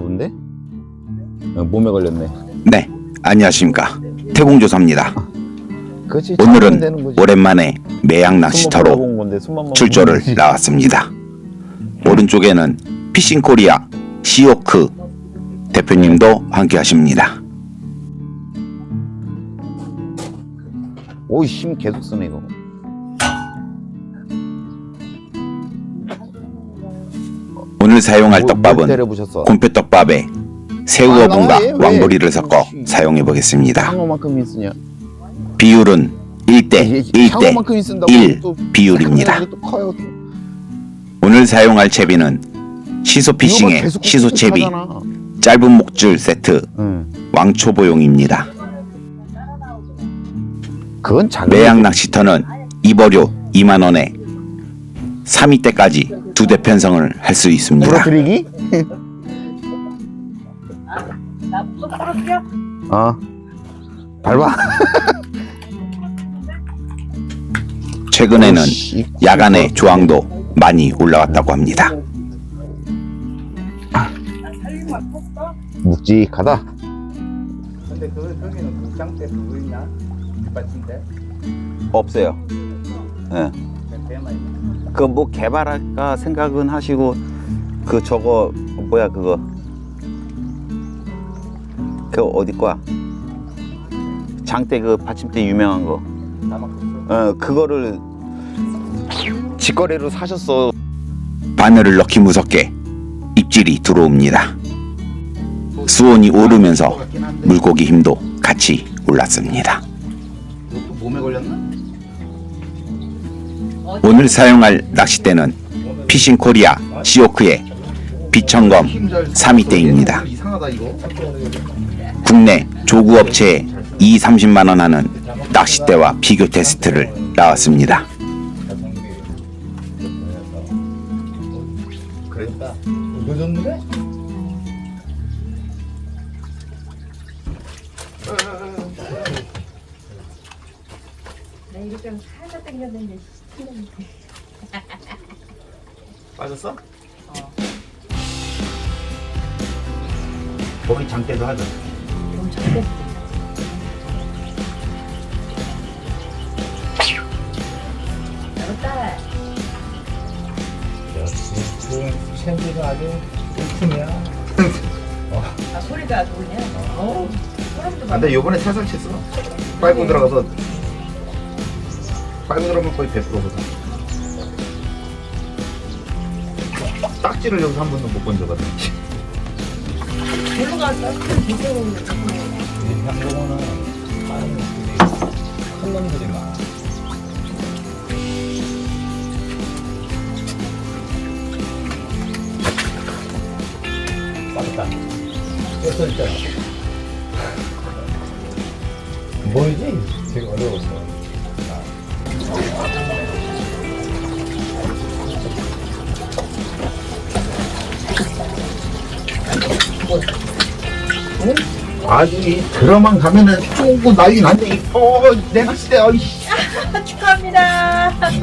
본데? 어, 몸에 걸렸네. 네, 안녕하십니까. 태공조사입니다. 그렇지. 되는 오늘은 거지. 오랜만에 매양 낚시터로 건데, 출조를. 나왔습니다. 오른쪽에는 피싱코리아 시오크 대표님도 함께 하십니다. 오이 힘 계속 쓰네 이거. 오늘 사용할 뭐, 뭘 떡밥은? 곰표떡밥에 새우 아, 왜? 왕보리를 섞어 사용해 보겠습니다. 비율은 1대 1대 상어만큼 쓴다고 1또 비율입니다. 오늘 사용할 채비는 시소 이거만 피싱의 계속 시소 꾹꾹 채비 하잖아. 짧은 목줄 세트 응. 왕초보용입니다. 매양 낚시터는 입어료 2만 원에 3위 때까지 두 대 편성을 할 수 있습니다. 부러뜨리기? 어. 밟아. 최근에는 어이씨, 야간의 조항도 많이 올라왔다고 합니다. 묵직하다. 근데 그 거기는 국장 때 그거 있나? 받침대? 없어요. 예. 있나? 그 뭐 개발할까 생각은 하시고 그 저거 뭐야 그거 그 어디 거야? 장대 그 받침대 유명한 거. 어 그거를 직거래로 사셨어. 바늘을 넣기 무섭게 입질이 들어옵니다. 수온이 오르면서 물고기 힘도 같이 올랐습니다. 오늘 사용할 낚싯대는 피싱 코리아 시오크의 비청검 3위대입니다. 이상하다 이거. 국내 조구 업체에 2, 30만 원 하는 낚싯대와 비교 테스트를 나왔습니다. 늦었는데? 나 이거 좀 살짝 당겼는데. 빠졌어? 거기 장대도 하자. 너무 적게 나갔다. 그 샌드가 아주 일품이야. 아 소리가 좋으냐? 어. 소름도 아, 근데 요번에 살살 쳤어. 빨고 들어가서 빨고 들어가면 거의 100%거든. 딱지를 여기서 한 번도 못 본적 없어. 놀러 갔어. 이쪽으로 향동어는 많은 놈들이 큰 놈들이 많아. 맞다. 뼈서 있잖아. 뭐이지? 되게 어려웠어. 아주 이 들어만 가면은 쪼고 난리 난데 이- 어 내가 시대 어이씨 축하합니다.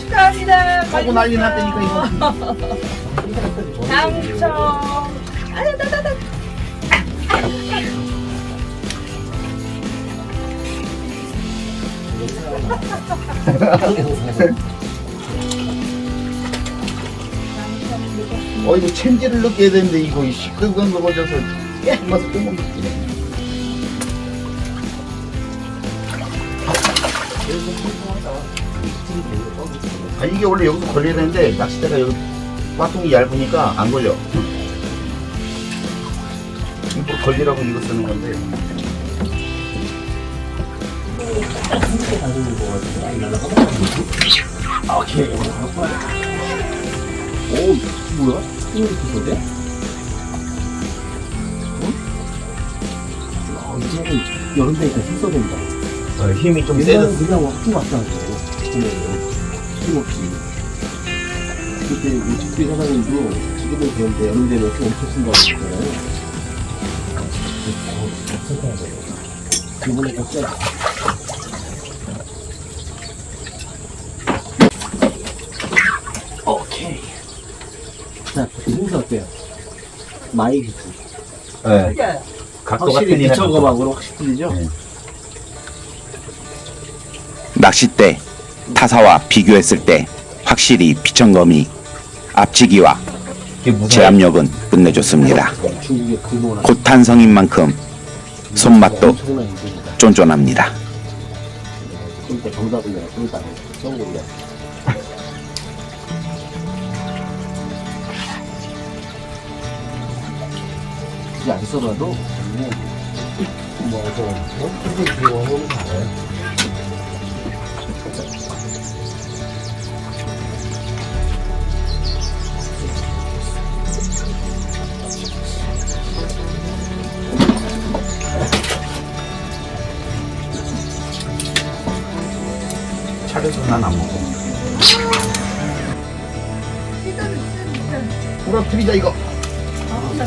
축하합니다. 쪼고 난리 났다니까 이거 당첨. 아유 나나나. 어 이거 챔질을 넣게 되는데 이거 이 시끄러운 거 걸려서 깨끗 맛을 또 먹겠네. 아 이게 원래 여기서 걸려야 되는데 낚싯대가 여기 화통이 얇으니까 안 걸려. 이거 걸리라고 이거 쓰는 건데 여름 되니까 힘써 된다. 어, 힘이 좀 옛날엔 세졌어 그냥 확 왔다고. 힘없이. 그때 우측비 사장님도 지금은 그런데 여름 되면 힘 엄청 쓴다고 했잖아요. 이번에 갑자 기 오케이. 자, 힘도 어때요? 많이 비추. 네. 확실히 틀리네. 비춰거하고는 확실히 틀리죠? 네. 낚싯대 타사와 비교했을 때 확실히 비천검이 앞치기와 이게. 제압력은 끝내줬습니다. 중국의 고탄성인 만큼 손맛도 엄청난. 쫀쫀합니다. 그러니까 정답은 내가 그러다 성공이야. 굳이 안 써봐도 뭐저 어떻게 비워놓으면 알아요. 차려서 난안 먹어. 부러뜨리자 이거. 아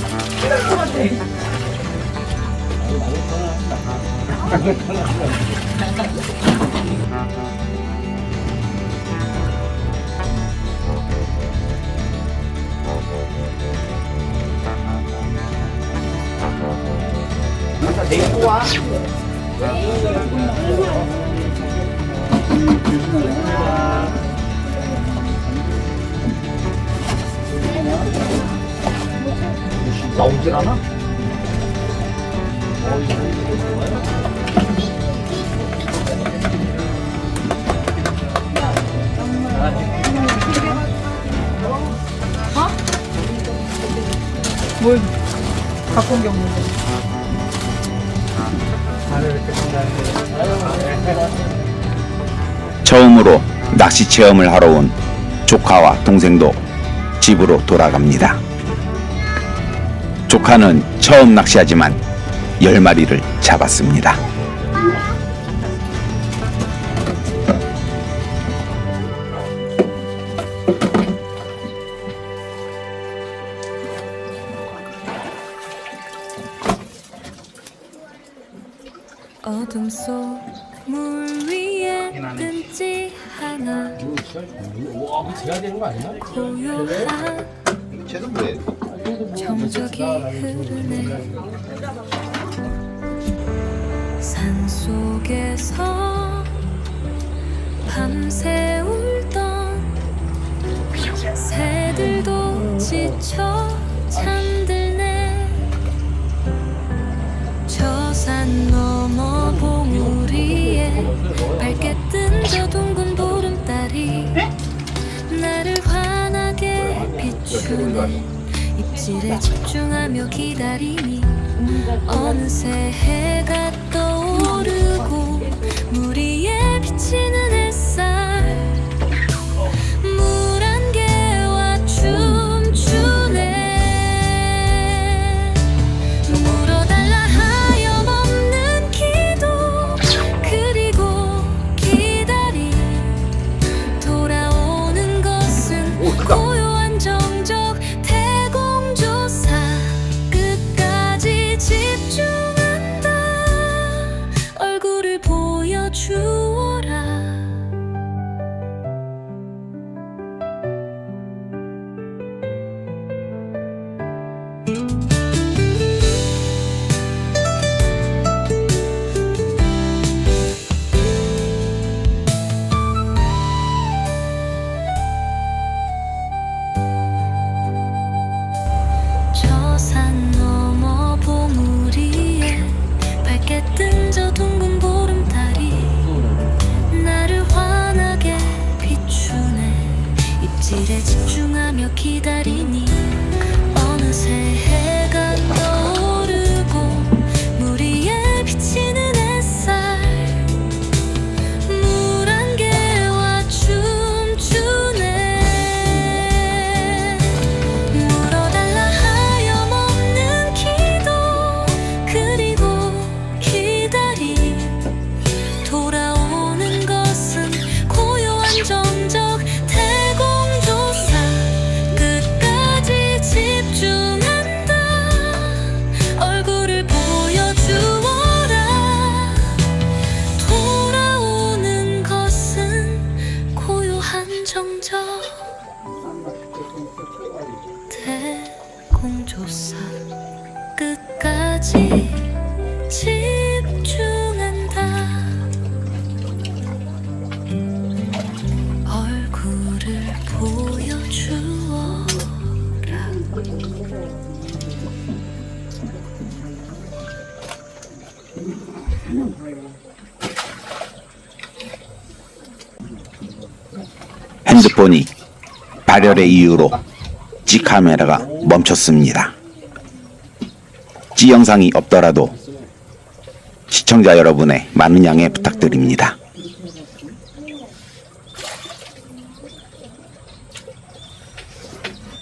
까내거 와. 나오질 않아? 뭘 갖고 온 게 없는데. 처음으로 낚시 체험을 하러 온 조카와 동생도 집으로 돌아갑니다. 조카는 처음 낚시하지만 열 마리를 잡았습니다. 어둠 속 물 위에 뜬지 하나 와, 그거 재야 되는 거 아니야? 고요한 쟤는 뭐예요? 정적이 흐르네 산 속에서 밤새 울던 새들도 지쳐 잠들네. 저산 넘어 봉우리에 밝게 뜬 저 둥근 보름달이 나를 환하게 비추네 입질에 집중하며 기다리니 어느새 해가 입질에 집중하며 기다리니 어느새 핸드폰이 발열의 이유로 찌 카메라가 멈췄습니다. 찌 영상이 없더라도 시청자 여러분의 많은 양해 부탁드립니다.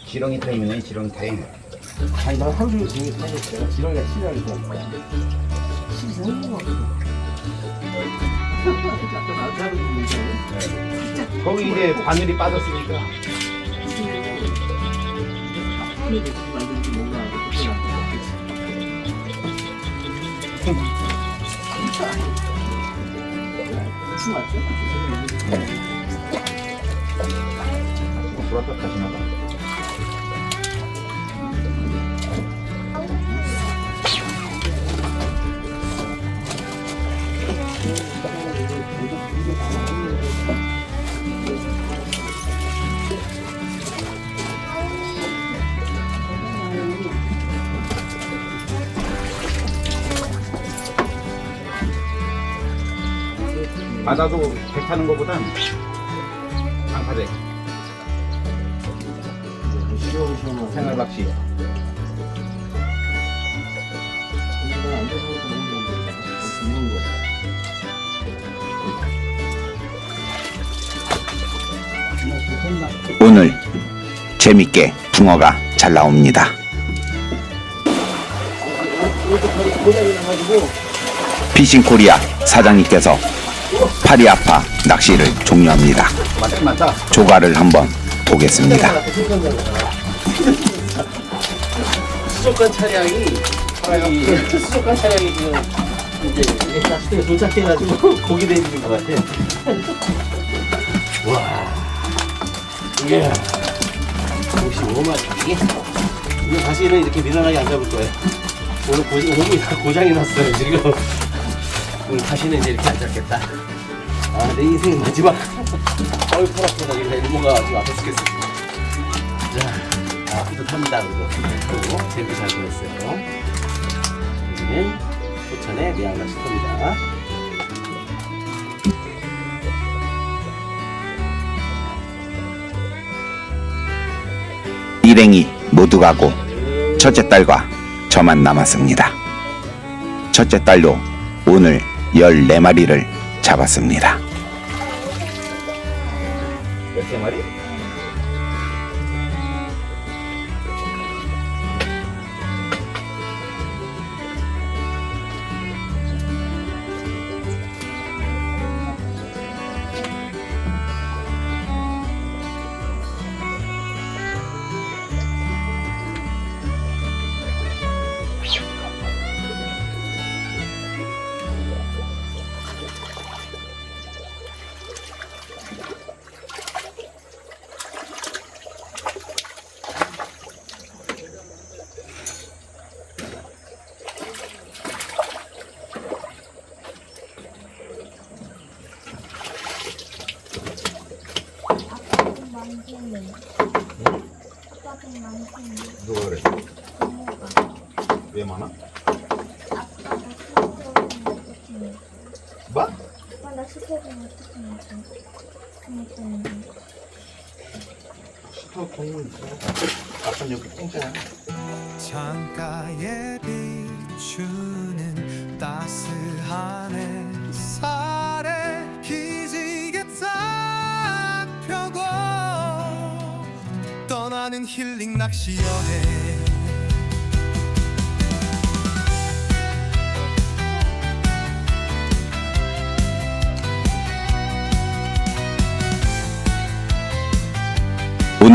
지렁이 타임이네 지렁이 타임 아니 난 하루 종일 지렁이 타니까 지렁이가 사는 분이잖아요. 거기 이제 바늘이 빠졌으니까 만들지 뭔가 그렇게 안 돼. 그치 맞죠? 돌았다 다시 나가 바다도 배 타는 것보단 방파제 생활 거 오늘 재밌게 붕어가 잘 나옵니다. 피싱 코리아 사장님께서 팔이 아파 낚시를 종료합니다. 조가를 한번 보겠습니다. 수족관 차량이 이 수족관 차량이 지금 이제 낚시대에 도착해가지고 고기 내리는 것 같아. 와, 이게 55마리. 이거 다시는 이렇게 미련하게 안 잡을 거예요. 오늘 고장이 났어요 지금. 음, 다시는 이제 이렇게 안 잡겠다. 아, 내 인생 마지막. 어이, 팔 아프다. 이거 일모가 지금 앞에 쓰겠어. 자, 아, 뿌듯합니다. 그래도. 그리고 재밌게 잘 보냈어요. 여기는 포천의 미양낚 시터입니다. 일행이 모두 가고 첫째 딸과 저만 남았습니다. 첫째 딸도 오늘 14마리를 잡았습니다. 몇세 마리? 왜 많아? 뭐? 나 스케줄은 어떻게 하지? 그니까 스토 공은 있어 아까 여기 공짜야 창가에 비추는 따스한 햇살에 기지개 딱 펴고 떠나는 힐링 낚시 여행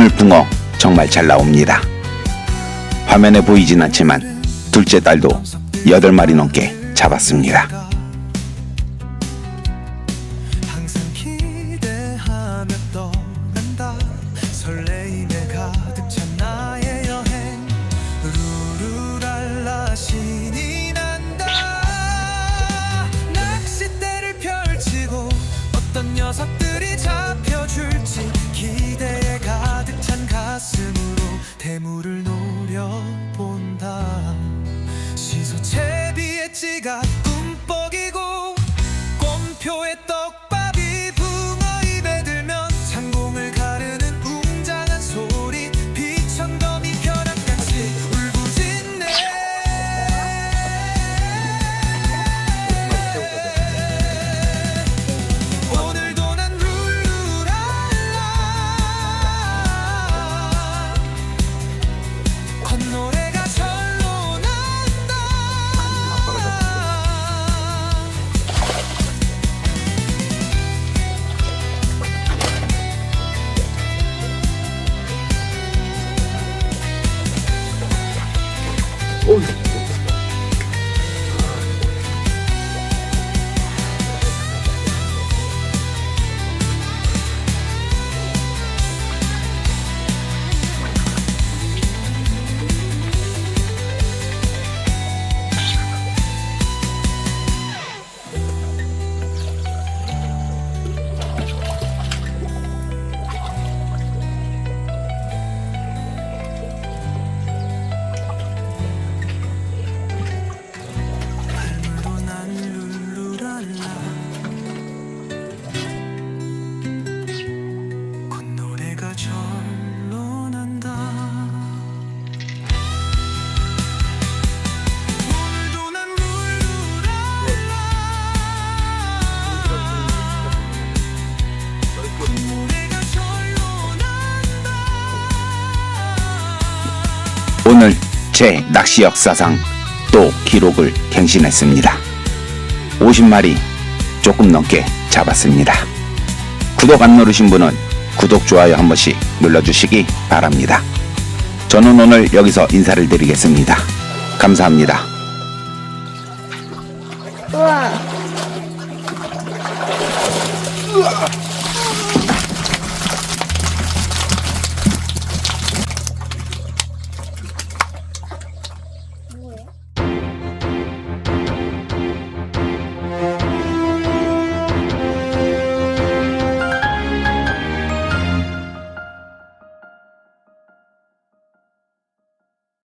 오늘 붕어 정말 잘 나옵니다. 화면에 보이진 않지만 둘째 딸도 8마리 넘게 잡았습니다. 제 낚시 역사상 또 기록을 갱신했습니다. 50마리 조금 넘게 잡았습니다. 구독 안 누르신 분은 구독, 좋아요 한 번씩 눌러주시기 바랍니다. 저는 오늘 여기서 인사를 드리겠습니다. 감사합니다.